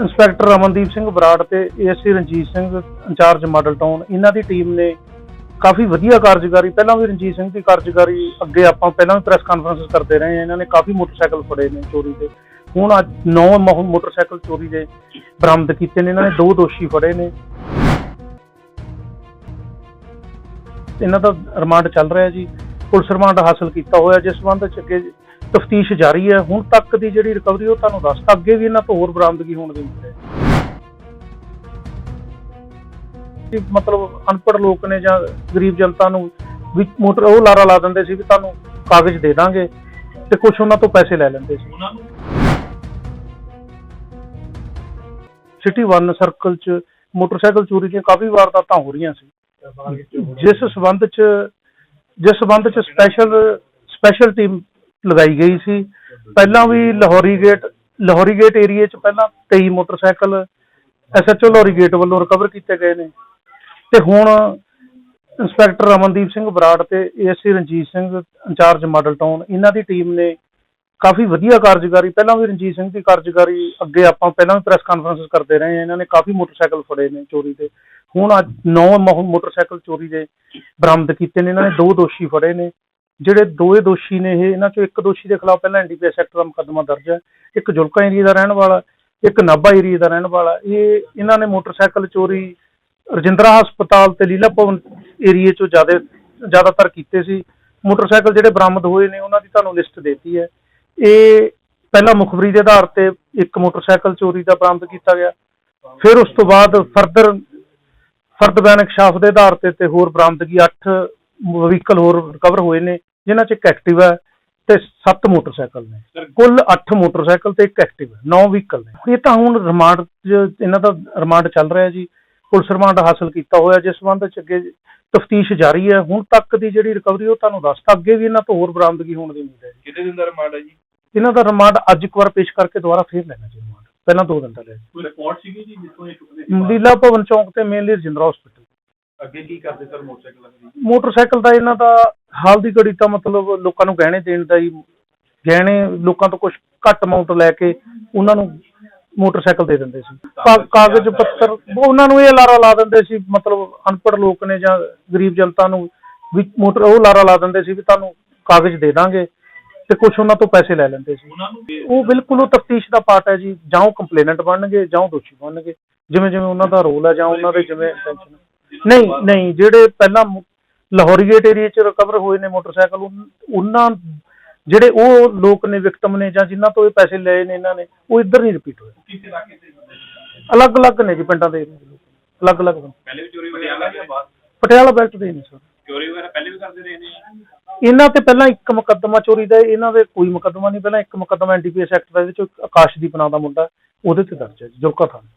Inspector Ramandeep Singh Brar ਤੇ ASC Ranjit Singh incharge Model Town, ਇਹਨਾਂ ਦੀ ਟੀਮ ਨੇ ਕਾਫੀ ਵਧੀਆ ਕਾਰਜਕਾਰੀ, ਪਹਿਲਾਂ ਵੀ ਰਣਜੀਤ ਸਿੰਘ ਦੀ ਕਾਰਜਕਾਰੀ ਅੱਗੇ ਆਪਾਂ ਪਹਿਲਾਂ ਵੀ ਪ੍ਰੈਸ ਕਾਨਫਰੰਸ ਕਰਦੇ ਰਹੇ ਹਾਂ, ਇਹਨਾਂ ਨੇ ਕਾਫੀ ਮੋਟਰਸਾਈਕਲ ਫੜੇ ਨੇ ਚੋਰੀ ਦੇ। ਹੁਣ ਅੱਜ 9 ਮੋਟਰਸਾਈਕਲ ਚੋਰੀ ਦੇ ਬਰਾਮਦ ਕੀਤੇ ਨੇ, ਇਹਨਾਂ ਨੇ ਦੋ ਦੋਸ਼ੀ ਫੜੇ ਨੇ। ਇਹਨਾਂ ਦਾ ਰਿਮਾਂਡ ਚੱਲ ਰਿਹਾ ਜੀ। ਪੁਲਿਸ ਰਿਮਾਂਡ ਹਾਸਲ ਕੀਤਾ ਹੋਇਆ, ਜਿਸ ਸੰਬੰਧ ਚ ਅੱਗੇ ਤਫਤੀਸ਼ ਜਾਰੀ ਹੈ। ਹੁਣ ਤੱਕ ਦੀ ਜਿਹੜੀ ਰਿਕਵਰੀ ਉਹ ਤੁਹਾਨੂੰ ਦੱਸਤਾ। ਅੱਗੇ ਵੀ ਇਹਨਾਂ ਤੋਂ ਹੋਰ ਬਰਾਮਦਗੀ ਹੋਣ ਦੀ ਉਮੀਦ ਹੈ। ਕਿ ਮਤਲਬ ਅਨਪੜ੍ਹ ਲੋਕ ਨੇ ਜਾਂ ਗਰੀਬ ਜਨਤਾ ਨੂੰ ਵੀ ਮੋਟਰ ਉਹ ਲਾਰਾ ਲਾ ਦਿੰਦੇ ਸੀ ਵੀ ਤੁਹਾਨੂੰ ਕਾਗਜ਼ ਦੇ ਦਾਂਗੇ ਤੇ ਕੁਝ ਉਹਨਾਂ ਤੋਂ ਪੈਸੇ ਲੈ ਲੈਂਦੇ ਸੀ। ਉਹਨਾਂ ਨੂੰ ਸਿਟੀ 1 ਸਰਕਲ 'ਚ ਮੋਟਰਸਾਈਕਲ ਚੋਰੀ ਦੀਆਂ ਕਾਫੀ ਵਾਰਦਾਤਾਂ ਹੋ ਰਹੀਆਂ ਸੀ। ਜਿਸ ਸਬੰਧ 'ਚ ਜਿਸ ਸਬੰਧ 'ਚ ਸਪੈਸ਼ਲ ਸਪੈਸ਼ਲ ਟੀਮ ਲਗਾਈ ਗਈ ਸੀ। ਪਹਿਲਾਂ ਵੀ ਲਾਹੌਰੀ ਗੇਟ ਲਾਹੌਰੀ ਗੇਟ ਏਰੀਏ 'ਚ ਪਹਿਲਾਂ 23 ਮੋਟਰਸਾਈਕਲ ਐਸਐਚਓ ਲਾਹੌਰੀ ਗੇਟ ਵੱਲੋਂ ਰਿਕਵਰ ਕੀਤੇ ਗਏ ਨੇ। ਤੇ ਹੁਣ ਇੰਸਪੈਕਟਰ ਰਮਨਦੀਪ ਸਿੰਘ ਬਰਾੜ ਤੇ ASC Ranjit Singh incharge Model Town, ਇਹਨਾਂ ਦੀ ਟੀਮ ਨੇ ਕਾਫੀ ਵਧੀਆ ਕਾਰਜਕਾਰੀ, ਪਹਿਲਾਂ ਵੀ ਰਣਜੀਤ ਸਿੰਘ ਦੀ ਕਾਰਜਕਾਰੀ ਅੱਗੇ ਆਪਾਂ ਪਹਿਲਾਂ ਵੀ ਪ੍ਰੈਸ ਕਾਨਫਰੰਸ ਕਰਦੇ ਰਹੇ ਹਾਂ, ਇਹਨਾਂ ਨੇ ਕਾਫੀ ਮੋਟਰਸਾਈਕਲ ਫੜੇ ਨੇ ਚੋਰੀ ਦੇ। ਹੁਣ ਅੱਜ 9 ਮੋਟਰਸਾਈਕਲ ਚੋਰੀ ਦੇ ਬਰਾਮਦ ਕੀਤੇ ਨੇ, ਇਹਨਾਂ ਨੇ ਦੋ ਦੋਸ਼ੀ ਫੜੇ ਨੇ। ਜਿਹੜੇ ਦੋਏ ਦੋਸ਼ੀ ਨੇ ਇਹ, ਇਹਨਾਂ ਚੋਂ ਇੱਕ ਦੋਸ਼ੀ ਦੇ ਖਿਲਾਫ ਪਹਿਲਾਂ ਐਨਡੀਪੀਐਸ ਐਕਟ ਦਾ ਮੁਕੱਦਮਾ ਦਰਜ ਹੈ। ਇੱਕ ਜੁਲਕਾ ਏਰੀਆ ਦਾ ਰਹਿਣ ਵਾਲਾ, ਇੱਕ ਨਾਭਾ ਏਰੀਆ ਦਾ ਰਹਿਣ ਵਾਲਾ। ਇਹ, ਇਹਨਾਂ ਨੇ ਮੋਟਰਸਾਈਕਲ ਚੋਰੀ ਰਜਿੰਦਰਾ ਹਸਪਤਾਲ ਤੇ ਲੀਲਾ ਭਵਨ ਏਰੀਏ ਚੋਂ ਜ਼ਿਆਦਾ, ਜ਼ਿਆਦਾਤਰ ਕੀਤੇ ਸੀ। ਮੋਟਰਸਾਈਕਲ ਜਿਹੜੇ ਬਰਾਮਦ ਹੋਏ ਨੇ, ਉਹਨਾਂ ਦੀ ਤੁਹਾਨੂੰ ਲਿਸਟ ਦਿੱਤੀ ਹੈ। ਇਹ ਪਹਿਲਾਂ ਮੁਖਬਰੀ ਦੇ ਆਧਾਰ ਤੇ ਇੱਕ ਮੋਟਰਸਾਈਕਲ ਚੋਰੀ ਦਾ ਬਰਾਮਦ ਕੀਤਾ ਗਿਆ। ਫਿਰ ਉਸ ਤੋਂ ਬਾਅਦ ਫਰਦਰ, ਫਰਦ ਬੈਨਕ ਸ਼ਾਫ਼ ਦੇ ਆਧਾਰ ਤੇ ਤੇ ਹੋਰ ਬਰਾਮਦਗੀ 8 ਵਹੀਕਲ ਹੋਰ ਰਿਕਵਰ ਹੋਏ ਨੇ। ਜਿਨ੍ਹਾਂ 'ਚ ਇੱਕ ਐਕਟਿਵਾ ਹੈ ਤੇ 7 ਮੋਟਰਸਾਈਕਲ ਨੇ। ਕੁੱਲ 8 ਮੋਟਰਸਾਈਕਲ ਤੇ ਇੱਕ ਐਕਟਿਵਾ 9 ਵਹੀਕਲ ਨੇ। ਇਹ ਤਾਂ ਹੁਣ ਰਿਮਾਂਡ 'ਚ ਇਹਨਾਂ ਦਾ ਰਿਮਾਂਡ ਚੱਲ ਰਿਹਾ ਜੀ। ਪੁਲਿਸ ਰਿਮਾਂਡ ਹਾਸਲ ਕੀਤਾ ਹੋਇਆ ਜਿਸ ਸੰਬੰਧ ਚ ਅੱਗੇ ਤਫਤੀਸ਼ ਜਾਰੀ ਹੈ। ਹੁਣ ਤੱਕ ਦੀ ਜਿਹੜੀ ਰਿਕਵਰੀ ਉਹ ਤੁਹਾਨੂੰ ਦੱਸਤਾ। ਅੱਗੇ ਵੀ ਇਹਨਾਂ ਤੋਂ ਹੋਰ ਬਰਾਮਦਗੀ ਹੋਣ ਦੀ ਉਮੀਦ ਹੈ ਜੀ। ਕਿਤੇ ਦਿਨ ਦਾ ਰਿਮਾਂਡ ਹੈ ਜੀ? ਇਹਨਾਂ ਦਾ ਰਿਮਾਂਡ ਅੱਜ ਇੱਕ ਵਾਰ ਪੇਸ਼ ਕਰਕੇ ਦੁਬਾਰਾ ਫੇਰ ਲੈਣਾ ਜੀ ਰਿਮਾਂਡ। ਪਹਿਲਾਂ ਦੋ ਦਿਨ ਦਾ ਲਿਆ ਕੋਈ ਰਿਪੋਰਟ ਸੀਗੀ ਜੀ ਜਿੱਥੋਂ ਇਹ ਚੁੱਕਦੇ ਲੀਲਾ ਭਵਨ ਚੌਂਕ ਤੇ ਮੇਨਲੀ ਰਜਿੰਦਰਾ ਹਸਪੀਟਲ ਅੱਗੇ ਕੀ ਕਰਦੇ ਸਰ ਮੋਟਰਸਾਈਕਲ ਮੋਟਰਸਾਈਕਲ ਦਾ ਇਹਨਾਂ ਦਾ ਹਾਲ ਦੀ ਘੜੀ ਤਾਂ ਮਤਲਬ ਲੋਕਾਂ ਨੂੰ ਗਹਿਣੇ ਦੇਣ ਦਾ ਹੀ ਗਹਿਣੇ ਲੋਕਾਂ ਤੋਂ ਕੁਝ ਘੱਟ ਅਮਾਉਂਟ ਲੈ ਕੇ ਉਹਨਾਂ ਨੂੰ ਮੋਟਰਸਾਈਕਲ ਦੇ ਦਿੰਦੇ ਸੀ। ਕਾ- ਕਾਗਜ਼ ਪੱਤਰ ਉਹ ਉਹਨਾਂ ਨੂੰ ਇਹ ਲਾਰਾ ਲਾ ਦਿੰਦੇ ਸੀ ਮਤਲਬ ਅਨਪੜ੍ਹ ਲੋਕ ਨੇ ਜਾਂ ਗਰੀਬ ਜਨਤਾ ਨੂੰ ਵੀ ਮੋਟਰ ਉਹ ਲਾਰਾ ਲਾ ਦਿੰਦੇ ਸੀ ਵੀ ਤੁਹਾਨੂੰ ਕਾਗਜ਼ ਦੇ ਦਾਂਗੇ ਤੇ ਕੁਝ ਉਹਨਾਂ ਤੋਂ ਪੈਸੇ ਲੈ ਲੈਂਦੇ ਸੀ। ਉਹ ਬਿਲਕੁਲ ਉਹ ਤਫਤੀਸ਼ ਦਾ ਪਾਰਟ ਹੈ ਜੀ ਜਾਂ ਉਹ ਕੰਪਲੇਨੈਂਟ ਬਣਨਗੇ ਜਾਂ ਉਹ ਦੋਸ਼ੀ ਬਣਨਗੇ। ਜਿਵੇਂ ਜਿਵੇਂ ਉਹਨਾਂ ਦਾ ਰੋਲ ਹੈ ਜਾਂ ਉਹਨਾਂ ਦੇ ਜਿਵੇਂ intention ਹੈ। ਨਹੀਂ ਨਹੀਂ ਜਿਹੜੇ ਪਹਿਲਾਂ ਮੁ- ਲਾਹੌਰੀ ਗੇਟ ਏਰੀਆ 'ਚ ਰਿਕਵਰ ਹੋਏ ਨੇ ਮੋਟਰਸਾਈਕਲ ਉਹਨਾਂ ਜਿਹੜੇ ਉਹ ਲੋਕ ਨੇ ਵਿਕਟਮ ਨੇ ਜਾਂ ਜਿਨ੍ਹਾਂ ਤੋਂ ਇਹ ਪੈਸੇ ਲਏ ਨੇ ਇਹਨਾਂ ਨੇ ਉਹ ਇੱਧਰ ਨਹੀਂ ਰਿਪੀਟ ਹੋਏ। ਕਿਸੇ ਇਲਾਕੇ? ਅਲੱਗ-ਅਲੱਗ ਨੇ ਜੀ ਪਿੰਡਾਂ ਦੇ ਅਲੱਗ-ਅਲੱਗ। ਪਹਿਲੇ ਵੀ ਚੋਰੀ ਪਟਿਆਲਾ ਜਾਂ ਬਾਅਦ ਪਟਿਆਲਾ ਬੈਲਟ ਦੇ ਨੇ ਸਰ ਚੋਰੀ ਵਗੈਰਾ ਪਹਿਲੇ ਵੀ ਕਰਦੇ ਰਹੇ ਨੇ? ਇਹਨਾਂ ਤੇ ਪਹਿਲਾਂ ਇੱਕ ਮੁਕੱਦਮਾ ਚੋਰੀ ਦਾ ਇਹਨਾਂ ਦੇ ਕੋਈ ਮੁਕੱਦਮਾ ਨਹੀਂ ਪਹਿਲਾਂ ਇੱਕ ਮੁਕੱਦਮਾ ਐਨਡੀਪੀਐਸ ਐਕਟ ਦਾ ਇਹਦੇ ਚ ਆਕਾਸ਼ਦੀਪ ਨਾਂ ਦਾ ਮੁੰਡਾ ਉਹਦੇ ਤੇ ਦਰਜ ਹੈ ਜੀ ਜੁਲਕਾ ਥਾਣੇ।